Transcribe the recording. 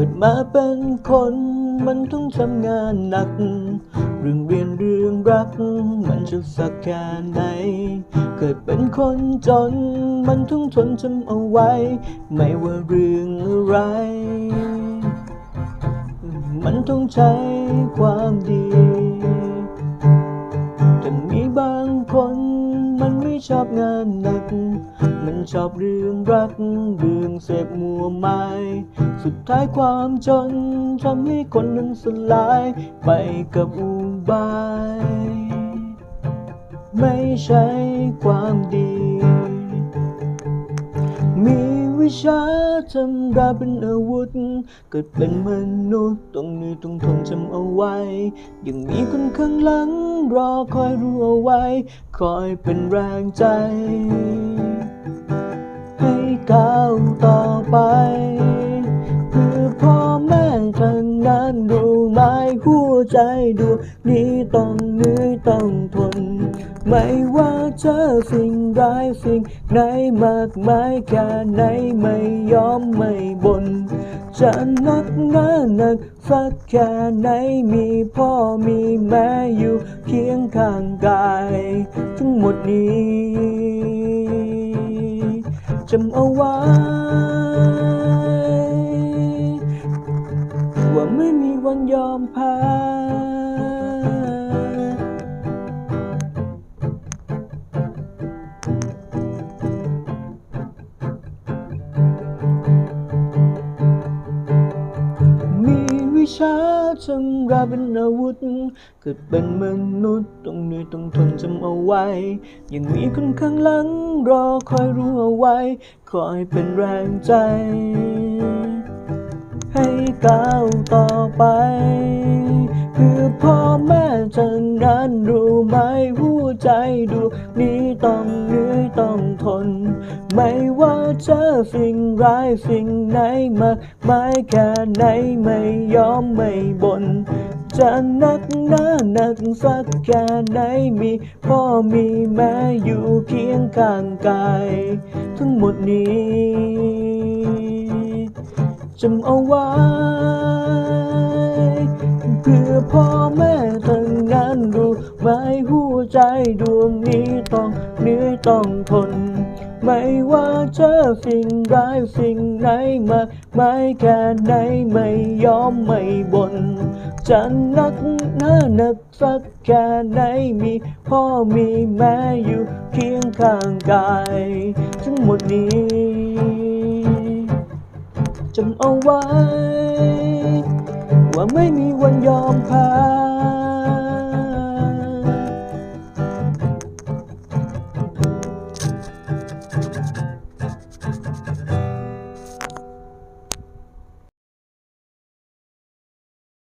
ิดมาเป็นคนมันต้องทำงานหนัก เรื่องเรียนเรื่องรัก มันจะสักแค่ไหน เกิดเป็นคนจน มันต้องทนจำเอาไว้ ไม่ว่าเรื่องอะไร มันต้องใช้ความดีแต่มีบางคนมันไม่ชอบงาน ชอบเรื่องรัก เรื่องเสพมัวไม้สุดท้ายความจนทำให้คนนั้นสลายไปกับอุบาย ไม่ใช่ความดี มีวิชาทำราเป็นอาวุธ เกิดเป็นมนุษย์ต้องเหนื่อยต้องทนจำเอาไว้ ยังมีคนข้างหลังรอคอยรู้เอาไว้ คอยเป็นแรงใจ ก้าวต่อไปเพื่อพ่อแม่ทางนั้นรู้ไหมหัวใจดวงนี้ต้องเหนื่อยต้องทน ไม่ว่าเจอสิ่งร้ายสิ่งไหนมากมายแค่ไหนไม่ยอมไม่บน่นจะนักหนาหนักสักแค่ไหนมีพ่อมีแม่อยู่เคียงข้างกาย ทั้งหมดนี้ จำเอาไว้ ว่าไม่มีวันยอมแพ้ ชาชำราเป็นอาวุธเกิดเป็นมนุษย์ต้องเหนื่อยต้องทนจำเอาไว้ ยังมีคนข้างหลังรอคอยรู้เอาไว้ คอยเป็นแรงใจ ให้ก้าวต่อไป คือพ่อแม่จะนั้นรู้ไหมหัวใจดวงนี้ต้องเหนื่อยต้องทน ไม่ เจอสิ่งร้ายสิ่งไหนมากมายแค่ไหนไม่ยอมไม่บน่นจะนักหนาหนักสักแค่ไหนมีพ่อมีแม่อยู่เคียงข้างกาย ทั้งหมดนี้จำเอาไว้ เพื่อพ่อแม่ทั้งนั้นรู้ไหมหัวใจดวงนี้ต้องเหนื่อยต้องทน ไม่ว่าเจอสิ่งร้ายสิ่งไหนมากมายแค่ไหนไม่ยอมไม่บน่นจะนักหนาหนักสักแค่ไหนมีพ่อมีแม่อยู่เคียงข้างกายทั้งหมดนี้จำเอาไว้ ว่าไม่มีวันยอมแพ้